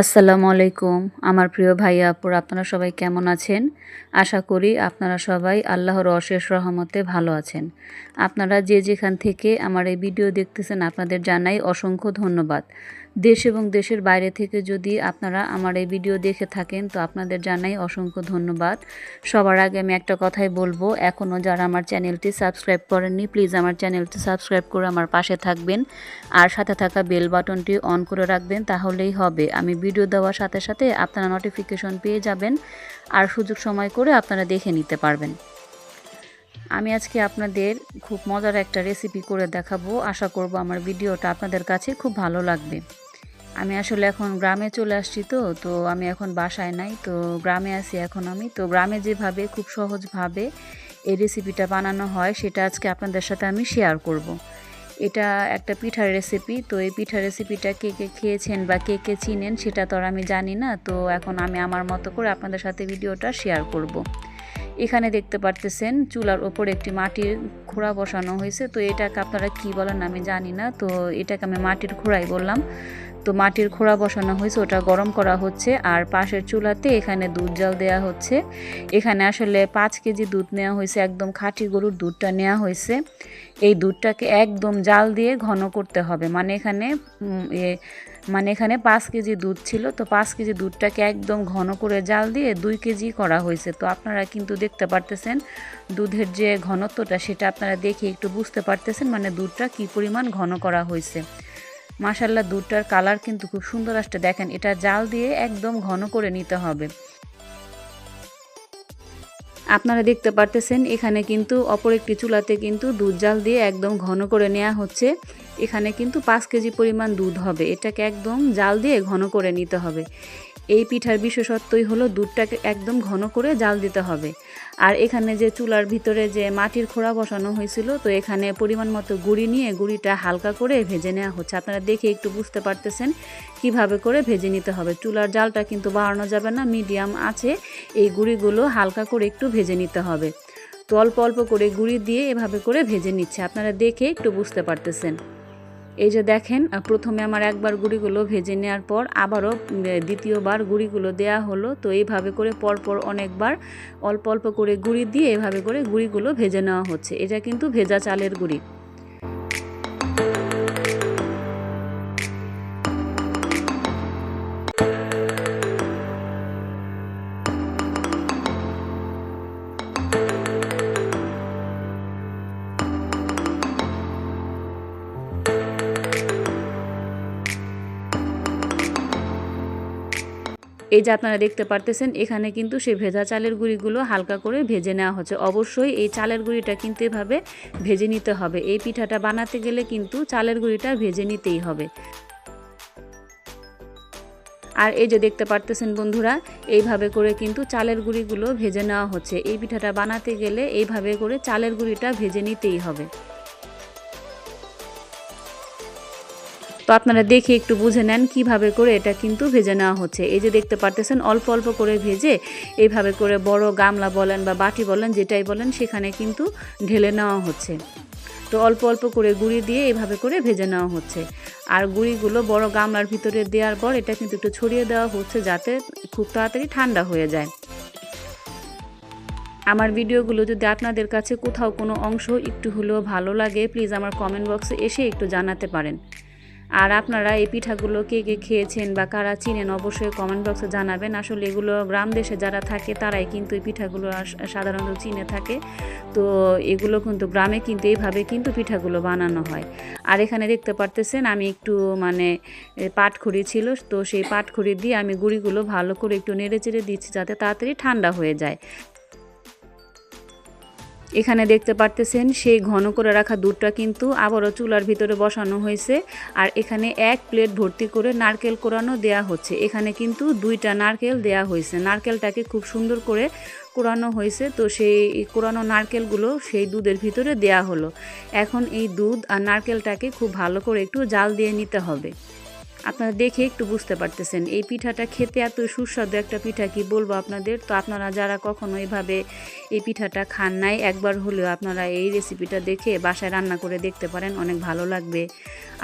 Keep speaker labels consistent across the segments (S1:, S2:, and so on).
S1: আসসালামু আলাইকুম, আমার প্রিয় ভাইয়া আপুর আপনারা সবাই কেমন আছেন? আশা করি আপনারা সবাই আল্লাহর অশেষ রহমতে ভালো আছেন। আপনারা যে যেখান থেকে আমার এই ভিডিও দেখতেছেন, আপনাদের জানাই অসংখ্য ধন্যবাদ। দেশ এবং দেশের বাইরে থেকে যদি আপনারা আমার এই ভিডিও দেখে থাকেন, তো আপনাদের জানাই অসংখ্য ধন্যবাদ। সবার আগে আমি একটা কথাই বলব এখনও যারা আমার চ্যানেলটি সাবস্ক্রাইব করেননি, প্লিজ আমার চ্যানেলটি সাবস্ক্রাইব করে আমার পাশে থাকবেন। আর সাথে থাকা বেল বাটনটি অন করে রাখবেন, তাহলেই হবে। আমি ভিডিও দেওয়ার সাথে সাথে আপনারা নোটিফিকেশন পেয়ে যাবেন, আর সুযোগ সময় করে আপনারা দেখে নিতে পারবেন। আমি আজকে আপনাদের খুব মজার একটা রেসিপি করে দেখাবো। আশা করব আমার ভিডিওটা আপনাদের কাছে খুব ভালো লাগবে। আমি আসলে এখন গ্রামে চলে আসছি তো তো আমি এখন বাসায় নাই, তো গ্রামে আছি এখন আমি তো গ্রামে যেভাবে, খুব সহজভাবে এই রেসিপিটা বানানো হয়, সেটা আজকে আপনাদের সাথে আমি শেয়ার করব। এটা একটা পিঠার রেসিপি তো এই পিঠার রেসিপিটা কে কে খেয়েছেন বা কে কে চিনেন সেটা তো আর আমি জানি না, তো এখন আমি আমার মতো করে আপনাদের সাথে ভিডিওটা শেয়ার করব। এখানে দেখতে পারতেছেন, চুলার ওপর একটি মাটির খোড়া বসানো হয়েছে, তো এটাকে আপনারা কি বলেন আমি জানি না, তো এটাকে আমি মাটির খোড়াই বললাম তো মাটির খোড়া বসানো হয়েছে, ওটা গরম করা হচ্ছে, আর পাশের চুলাতে এখানে দুধ জাল দেওয়া হচ্ছে। এখানে আসলে পাঁচ কেজি দুধ নেওয়া হয়েছে, একদম খাঁটি গরুর দুধটা নেওয়া হয়েছে। এই দুধটাকে একদম জাল দিয়ে ঘন করতে হবে মানে এখানে মানে এখানে পাঁচ কেজি দুধ ছিল, তো পাঁচ কেজি দুধটাকে একদম ঘন করে জাল দিয়ে দুই কেজি করা হয়েছে। তো আপনারা কিন্তু দেখতে পারতেছেন, দুধের যে ঘনত্বটা, সেটা আপনারা দেখে একটু বুঝতে পারতেছেন মানে দুধটা কি পরিমাণ ঘন করা হয়েছে। মাসাল্লাহ দুধটার কালার কিন্তু খুব সুন্দর আসছে। দেখেন, এটা জাল দিয়ে একদম ঘন করে নিতে হবে। আপনারা দেখতে পারতেছেন, এখানে কিন্তু অপর একটি চুলাতে কিন্তু দুধ জাল দিয়ে একদম ঘন করে নেওয়া হচ্ছে। এখানে কিন্তু পাঁচ কেজি পরিমাণ দুধ হবে। এটাকে একদম জাল দিয়ে ঘন করে নিতে হবে। এই পিঠার বিশেষত্বই হলো দুধটাকে একদম ঘন করে জাল দিতে হবে। আর এখানে যে চুলার ভিতরে যে মাটির খোড়া বসানো হয়েছিল, তো এখানে পরিমাণ মতো গুড়ি নিয়ে গুড়িটা হালকা করে ভেজে নেওয়া হচ্ছে। আপনারা দেখে একটু বুঝতে পারতেছেন কীভাবে করে ভেজে নিতে হবে। চুলার জালটা কিন্তু বাড়ানো যাবে না, মিডিয়াম আছে। এই গুড়িগুলো হালকা করে একটু ভেজে নিতে হবে। তো অল্প অল্প করে গুড়ি দিয়ে এভাবে করে ভেজে নিচ্ছে। আপনারা দেখে একটু বুঝতে পারতেছেন। এই যে দেখেন প্রথমে আমার একবার গুঁড়িগুলো ভেজে নেওয়ার পর আবারও দ্বিতীয়বার গুঁড়িগুলো দেয়া হলো। তো এইভাবে করে পরপর অনেকবার অল্প অল্প করে গুঁড়ি দিয়ে এভাবে করে গুঁড়িগুলো ভেজে নেওয়া হচ্ছে। এটা কিন্তু ভেজা চালের গুঁড়ি। এই যে আপনারা দেখতে পারতেছেন, এখানে কিন্তু সেই ভেজা চালের গুঁড়িগুলো হালকা করে ভেজে নেওয়া হচ্ছে। অবশ্যই এই চালের গুঁড়িটা কিন্তু এভাবে ভেজে নিতে হবে। এই পিঠাটা বানাতে গেলে কিন্তু চালের গুঁড়িটা ভেজে নিতেই হবে। আর এই যে দেখতে পারতেছেন বন্ধুরা, এইভাবে করে কিন্তু চালের গুঁড়িগুলো ভেজে নেওয়া হচ্ছে। এই পিঠাটা বানাতে গেলে এইভাবে করে চালের গুঁড়িটা ভেজে নিতেই হবে। আপনারা দেখে একটু বুঝে নেন কীভাবে করে এটা কিন্তু ভেজে নেওয়া হচ্ছে। এই যে দেখতে পারতেছেন, অল্প অল্প করে ভেজে এইভাবে করে বড় গামলা বলেন বা বাটি বলেন, যেটাই বলেন, সেখানে কিন্তু ঢেলে নেওয়া হচ্ছে। তো অল্প অল্প করে গুঁড়ি দিয়ে এভাবে করে ভেজে নেওয়া হচ্ছে। আর গুঁড়িগুলো বড় গামলার ভিতরে দেওয়ার পর এটা কিন্তু একটু ছড়িয়ে দেওয়া হচ্ছে যাতে খুব তাড়াতাড়ি ঠান্ডা হয়ে যায়। আমার ভিডিওগুলো যদি আপনাদের কাছে কোথাও কোনো অংশ একটু হলেও ভালো লাগে, প্লিজ আমার কমেন্ট বক্সে এসে একটু জানাতে পারেন। আর আপনারা এই পিঠাগুলো কে কে খেয়েছেন বা কারা চিনেন অবশ্যই কমেন্ট বক্সে জানাবেন। আসলে এগুলো গ্রাম দেশে যারা থাকে, তারাই কিন্তু এই পিঠাগুলো সাধারণত চিনে থাকে। তো এগুলো কিন্তু গ্রামে কিন্তু এইভাবে কিন্তু পিঠাগুলো বানানো হয়। আর এখানে দেখতে পারতেছেন আমি একটু মানে পাটখড়ি ছিল, তো সেই পাটখড়ি দিয়ে আমি গুঁড়িগুলো ভালো করে একটু নেড়ে চেড়ে দিচ্ছি যাতে তাড়াতাড়ি ঠান্ডা হয়ে যায়। এখানে দেখতে পারতেছেন, সেই ঘন করে রাখা দুধটা কিন্তু আবারও চুলার ভিতরে বসানো হয়েছে। আর এখানে এক প্লেট ভর্তি করে নারকেল কোরানো দেয়া হচ্ছে। এখানে কিন্তু দুইটা নারকেল দেয়া হয়েছে। নারকেলটাকে খুব সুন্দর করে কোরানো হয়েছে। তো সেই কোরানো নারকেলগুলো সেই দুধের ভিতরে দেয়া হলো। এখন এই দুধ আর নারকেলটাকে খুব ভালো করে একটু জাল দিয়ে নিতে হবে। আপনারা দেখে একটু বুঝতে পারতেছেন, এই পিঠাটা খেতে এত সুস্বাদু একটা পিঠা কি বলব আপনাদের? তো আপনারা যারা কখনো এইভাবে এই পিঠাটা খান নাই, একবার হলেও আপনারা এই রেসিপিটা দেখে বাসায় রান্না করে দেখতে পারেন, অনেক ভালো লাগবে।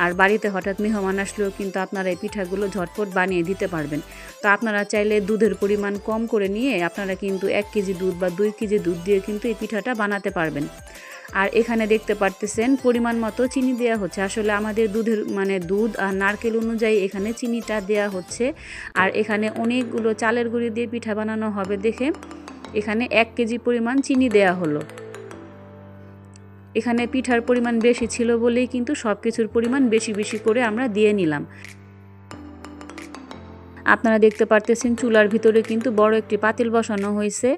S1: আর বাড়িতে হঠাৎ মেহমান আসলেও কিন্তু আপনারা এই পিঠাগুলো ঝটপট বানিয়ে দিতে পারবেন। তো আপনারা চাইলে দুধের পরিমাণ কম করে নিয়ে আপনারা কিন্তু এক কেজি দুধ বা দুই কেজি দুধ দিয়ে কিন্তু এই পিঠাটা বানাতে পারবেন। আর এখানে দেখতে পারতেছেন পরিমাণ মতো চিনি দেওয়া হচ্ছে। আসলে আমাদের দুধের মানে দুধ আর নারকেল অনুযায়ী এখানে চিনিটা দেওয়া হচ্ছে। আর এখানে অনেকগুলো চালের গুঁড়ি দিয়ে পিঠা বানানো হবে দেখে। এখানে এক কেজি পরিমাণ চিনি দেয়া হলো। এখানে পিঠার পরিমাণ বেশি ছিল বলেই কিন্তু সব কিছুর পরিমাণ বেশি বেশি করে আমরা দিয়ে নিলাম। আপনারা দেখতে পারতেছেন চুলার ভিতরে কিন্তু বড় একটি পাতিল বসানো হয়েছে।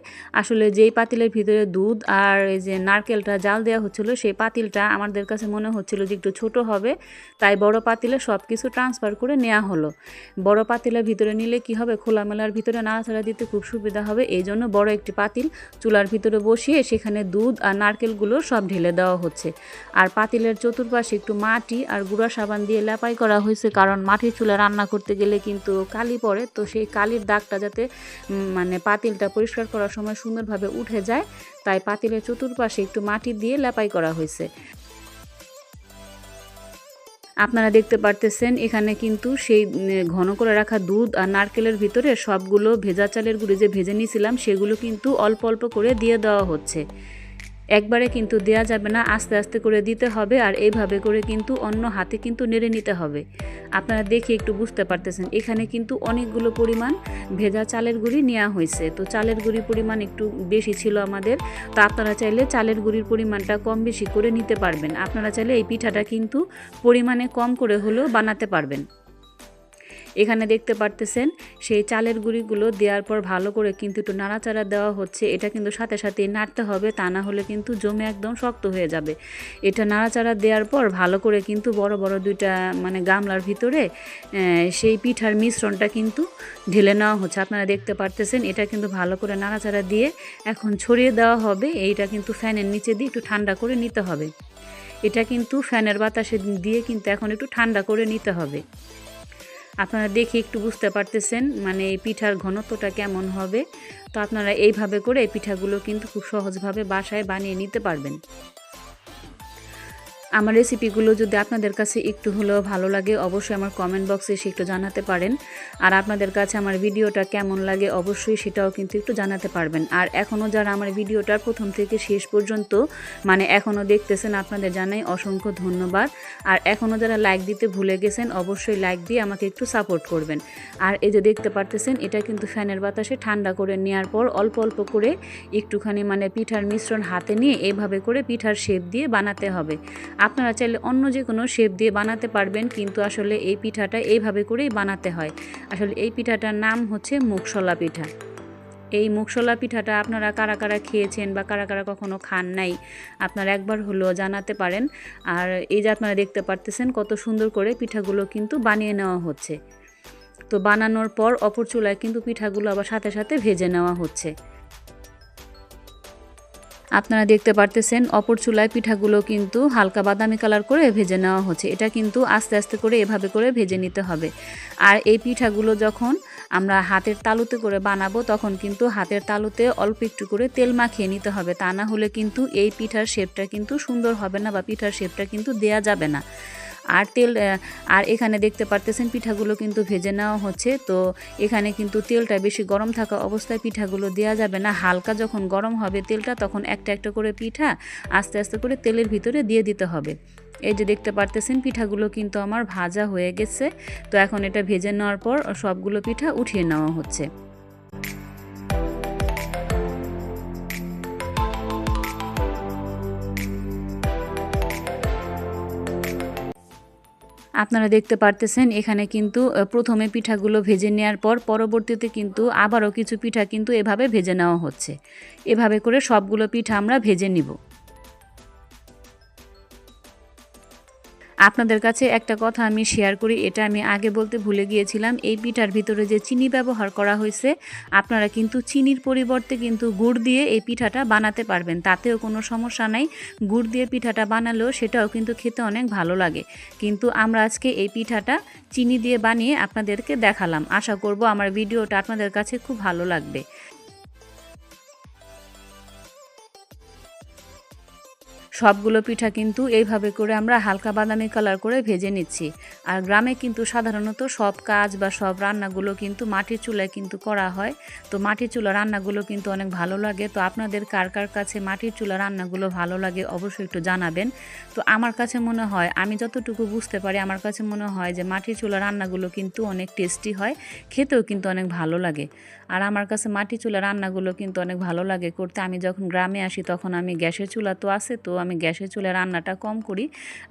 S1: আসলে যেই পাতিলের ভিতরে দুধ আর এই যে নারকেলটা জাল দেওয়া হচ্ছিল, সেই পাতিলটা আমাদের কাছে মনে হচ্ছিল যে একটু ছোট হবে। তাই বড় পাতিলে সব কিছু ট্রান্সফার করে নেওয়া হলো। বড় পাতিলের ভিতরে নিলে কি হবে? খোলামেলার ভিতরে নাড়াচাড়া দিতে খুব সুবিধা হবে। এই জন্য বড় একটি পাতিল চুলার ভিতরে বসিয়ে সেখানে দুধ আর নারকেলগুলো সব ঢেলে দেওয়া হচ্ছে। আর পাতিলের চতুর্পাশে একটু মাটি আর গুঁড়া সাবান দিয়ে লেপাই করা হয়েছে, কারণ মাটির চুলা রান্না করতে গেলে কিন্তু কালি পড়ে, তো সেই কালির দাগটা যাতে মানে পাতিলটা পরিষ্কার করার সময় সুন্দরভাবে উঠে যায়, তাই পাতিলের চতুর্পাশে একটু মাটি দিয়ে লেপাই করা হয়েছে। আপনারা দেখতে পারতেছেন, এখানে কিন্তু সেই ঘন করে রাখা দুধ আর নারকেলের ভিতরে সবগুলো ভেজা চালের গুঁড়ি যে ভেজে নিয়েছিলাম, সেগুলো কিন্তু অল্প অল্প করে দিয়ে দেওয়া হচ্ছে। একবারে কিন্তু দেয়া যাবে না, আস্তে আস্তে করে দিতে হবে আর এইভাবে করে কিন্তু অন্য হাতে কিন্তু নেড়ে নিতে হবে। আপনারা দেখে একটু বুঝতে পারতেছেন, এখানে কিন্তু অনেকগুলো পরিমাণ ভেজা চালের গুঁড়ি নেওয়া হয়েছে। তো চালের গুঁড়ির পরিমাণ একটু বেশি ছিল আমাদের, তো আপনারা চাইলে চালের গুঁড়ির পরিমাণটা কম বেশি করে নিতে পারবেন। আপনারা চাইলে এই পিঠাটা কিন্তু পরিমাণে কম করে হলেও বানাতে পারবেন। এখানে দেখতে পারতেছেন, সেই চালের গুঁড়িগুলো দেওয়ার পর ভালো করে কিন্তু একটু নাড়াচাড়া দেওয়া হচ্ছে। এটা কিন্তু সাথে সাথে নাড়তে হবে, তা না হলে কিন্তু জমে একদম শক্ত হয়ে যাবে। এটা নাড়াচাড়া দেওয়ার পর ভালো করে কিন্তু বড় বড় দুইটা মানে গামলার ভিতরে সেই পিঠার মিশ্রণটা কিন্তু ঢেলে নেওয়া হচ্ছে। আপনারা দেখতে পারতেছেন, এটা কিন্তু ভালো করে নাড়াচাড়া দিয়ে এখন ছড়িয়ে দেওয়া হবে। এইটা কিন্তু ফ্যানের নিচে দিয়ে একটু ঠান্ডা করে নিতে হবে। এটা কিন্তু ফ্যানের বাতাসে দিয়ে কিন্তু এখন একটু ঠান্ডা করে নিতে হবে। আপনারা দেখে একটু বুঝতে পারতেছেন মানে এই পিঠার ঘনত্বটা কেমন হবে। তো আপনারা এইভাবে করে এই পিঠাগুলো কিন্তু খুব সহজভাবে বাসায় বানিয়ে নিতে পারবেন। আমার রেসিপিগুলো যদি আপনাদের কাছে একটু হলেও ভালো লাগে, অবশ্যই আমার কমেন্ট বক্সে এসে একটু জানাতে পারেন। আর আপনাদের কাছে আমার ভিডিওটা কেমন লাগে, অবশ্যই সেটাও কিন্তু একটু জানাতে পারবেন। আর এখনও যারা আমার ভিডিওটার প্রথম থেকে শেষ পর্যন্ত মানে এখনও দেখতেছেন, আপনাদের জানাই অসংখ্য ধন্যবাদ। আর এখনও যারা লাইক দিতে ভুলে গেছেন, অবশ্যই লাইক দিয়ে আমাকে একটু সাপোর্ট করবেন। আর এই যে দেখতে পারতেছেন, এটা কিন্তু ফ্যানের বাতাসে ঠান্ডা করে নেওয়ার পর অল্প অল্প করে একটুখানি মানে পিঠার মিশ্রণ হাতে নিয়ে এভাবে করে পিঠার শেপ দিয়ে বানাতে হবে। আপনারা চাইলে অন্য যে কোনো শেপ দিয়ে বানাতে পারবেন, কিন্তু আসলে এই পিঠাটা এইভাবে করেই বানাতে হয়। আসলে এই পিঠাটার নাম হচ্ছে মুখশলা পিঠা। এই মুখশলা পিঠাটা আপনারা কারা কারা খেয়েছেন বা কারা কারা কখনো খান নাই, আপনারা একবার হলেও জানাতে পারেন। আর এই যে আপনারা দেখতে পারতেছেন কত সুন্দর করে পিঠাগুলো কিন্তু বানিয়ে নেওয়া হচ্ছে। তো বানানোর পর অপর চুলায় কিন্তু পিঠাগুলো আবার সাথে সাথে ভেজে নেওয়া হচ্ছে। আপনারা দেখতে পারতেছেন, অপর চুলায় পিঠাগুলো কিন্তু হালকা বাদামি কালার করে ভেজে নেওয়া হচ্ছে। এটা কিন্তু আস্তে আস্তে করে এভাবে করে ভেজে নিতে হবে। আর এই পিঠাগুলো যখন আমরা হাতের তালুতে করে বানাবো, তখন কিন্তু হাতের তালুতে অল্প একটু করে তেল মাখিয়ে নিতে হবে। তা না হলে কিন্তু এই পিঠার শেপটা কিন্তু সুন্দর হবে না বা পিঠার শেপটা কিন্তু দেয়া যাবে না। আর তেল আর এখানে দেখতে পারতেছেন পিঠাগুলো কিন্তু ভেজে নেওয়া হচ্ছে। তো এখানে কিন্তু তেলটা বেশি গরম থাকা অবস্থায় পিঠাগুলো দেওয়া যাবে না। হালকা যখন গরম হবে তেলটা, তখন একটা একটা করে পিঠা আস্তে আস্তে করে তেলের ভিতরে দিয়ে দিতে হবে। এই যে দেখতে পারতেছেন পিঠাগুলো কিন্তু আমার ভাজা হয়ে গেছে। তো এখন এটা ভেজে নেওয়ার পর সবগুলো পিঠা উঠিয়ে নেওয়া হচ্ছে। আপনারা দেখতে পারতেছেন, এখানে কিন্তু প্রথমে পিঠাগুলো ভেজে নেওয়ার পর পরবর্তীতে কিন্তু আবারও কিছু পিঠা কিন্তু এভাবে ভেজে নেওয়া হচ্ছে। এভাবে করে সবগুলো পিঠা আমরা ভেজে নিব। আপনাদের কাছে একটা কথা আমি শেয়ার করি, এটা আমি আগে বলতে ভুলে গিয়েছিলাম। এই পিঠার ভিতরে যে চিনি ব্যবহার করা হয়েছে, আপনারা কিন্তু চিনির পরিবর্তে কিন্তু গুড় দিয়ে এই পিঠাটা বানাতে পারবেন। তাতেও কোনো সমস্যা নাই। গুড় দিয়ে পিঠাটা বানালেও সেটাও কিন্তু খেতে অনেক ভালো লাগে। কিন্তু আমরা আজকে এই পিঠাটা চিনি দিয়ে বানিয়ে আপনাদেরকে দেখালাম। আশা করব আমার ভিডিওটা আপনাদের কাছে খুব ভালো লাগবে। সবগুলো পিঠা কিন্তু এইভাবে করে আমরা হালকা বাদামি কালার করে ভেজে নিচ্ছি। আর গ্রামে কিন্তু সাধারণত সব কাজ বা সব রান্নাগুলো কিন্তু মাটির চুলায় কিন্তু করা হয়। তো মাটির চুলা রান্নাগুলো কিন্তু অনেক ভালো লাগে। তো আপনাদের কার কার কাছে মাটির চুলা রান্নাগুলো ভালো লাগে অবশ্যই একটু জানাবেন। তো আমার কাছে মনে হয়, আমি যতটুকু বুঝতে পারি, আমার কাছে মনে হয় যে মাটির চুলা রান্নাগুলো কিন্তু অনেক টেস্টি হয়, খেতেও কিন্তু অনেক ভালো লাগে। আর আমার কাছে মাটি চুলা রান্নাগুলো কিন্তু অনেক ভালো লাগে। করতে আমি যখন গ্রামে আসি তখন আমি গ্যাসের চুলা তো আছে, তো আমি গ্যাসের চুলা রান্নাটা কম করি।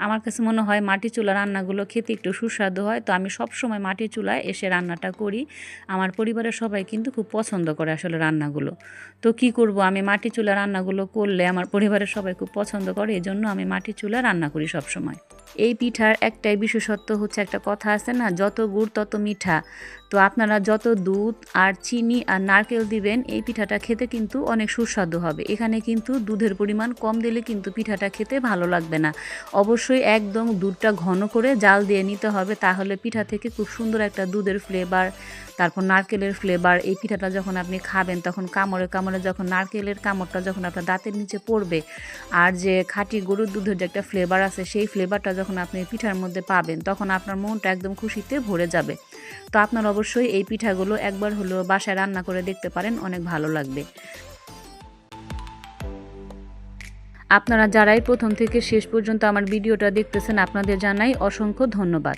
S1: আমার কাছে মনে হয় মাটি চুলা রান্নাগুলো খেতে একটু সুস্বাদু হয়, তো আমি সব সময় মাটির চুলায় এসে রান্নাটা করি। আমার পরিবারের সবাই কিন্তু খুব পছন্দ করে আসলে রান্নাগুলো। তো কি করব? আমি মাটি চুলা রান্নাগুলো করলে আমার পরিবারের সবাই খুব পছন্দ করে এই জন্য আমি মাটির চুলা রান্না করি সব সময় এই পিঠার একটাই বিশেষত্ব হচ্ছে একটা কথা আছে না, যত গুড় তত মিঠা। তো আপনারা যত দুধ আর চিনি আর নারকেল দিবেন, এই পিঠাটা খেতে কিন্তু অনেক সুস্বাদু হবে। এখানে কিন্তু দুধের পরিমাণ কম দিলে কিন্তু পিঠাটা খেতে ভালো লাগবে না। অবশ্যই একদম দুধটা ঘন করে জাল দিয়ে নিতে হবে, তাহলে পিঠা থেকে খুব সুন্দর একটা দুধের ফ্লেভার তারপর নারকেলের ফ্লেভার এই পিঠাটা যখন আপনি খাবেন, তখন কামড়ে কামড়ে যখন নারকেলের কামড়টা যখন আপনার দাঁতের নিচে পড়বে, আর যে খাঁটি গরুর দুধের যে একটা ফ্লেভার আছে, সেই ফ্লেভারটা যখন আপনি পিঠার মধ্যে পাবেন, তখন আপনার মনটা একদম খুশিতে ভরে যাবে। তো আপনার অবশ্যই এই পিঠাগুলো একবার হলেও বাসায় রান্না করে দেখতে পারেন, অনেক ভালো লাগবে। আপনারা যারাই প্রথম থেকে শেষ পর্যন্ত আমার ভিডিওটা দেখতেছেন, আপনাদের জানাই অসংখ্য ধন্যবাদ।